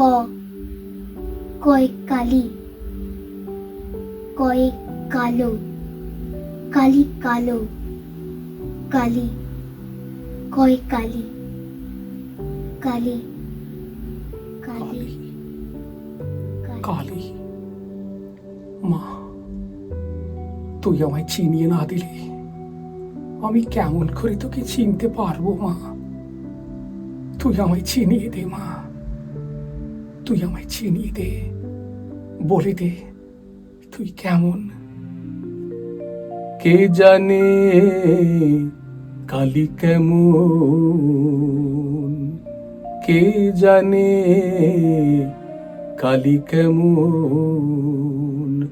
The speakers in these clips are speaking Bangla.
ক কয় কালি কয় কালো কালি কালো কালি কয় কালি কালি কালি। কালি। মা, তুই আমায় চিনিয়ে না দিলে? আমি কেমন করে তোকে চিনতে পারব, মা? তুই আমায় চিনিয়ে দে, মা। তুই আমায় চিনিয়ে দে। বলে দে, তুই কেমন? কে জানে কালি কেমন? কে জানে কালি কেমন?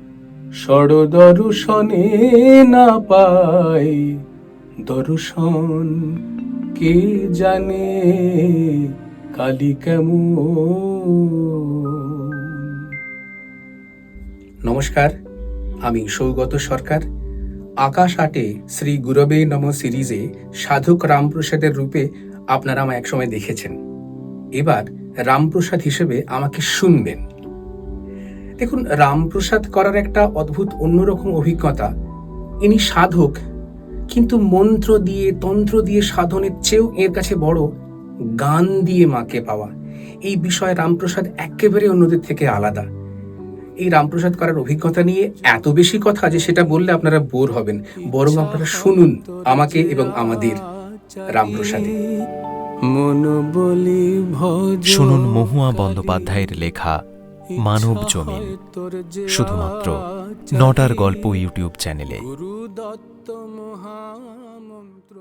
সড় দর্শনে না পাই দর্শন। কে জানে কালি কেমন? নমস্কার, আমি সৌগত সরকার। আকাশ আটে শ্রী গুরবে নম সিরিজে সাধক রামপ্রসাদের রূপে আপনারা আমায় একসময় দেখেছেন। এবার রামপ্রসাদ হিসেবে আমাকে শুনবেন। দেখুন, রামপ্রসাদ করার একটা অদ্ভুত অন্যরকম অভিজ্ঞতা। ইনি সাধক, কিন্তু মন্ত্র দিয়ে, তন্ত্র দিয়ে সাধনের চেয়েও এর কাছে বড় গান দিয়ে মাকে পাওয়া। এই বিষয়ে রামপ্রসাদ একেবারে অন্যদের থেকে আলাদা। এই রামপ্রসাদ করার অভিজ্ঞতা নিয়ে এত বেশি কথা যে সেটা বললে আপনারা বোর হবেন। বরং আপনারা শুনুন আমাকে এবং আমাদের রামপ্রসাদে। মন শুনুন মহুয়া বন্দ্যোপাধ্যায়ের লেখা মানব জমিন শুধুমাত্র নটার গল্প ইউটিউব চ্যানেলে। গুরু দত্ত মহামন্ত্র।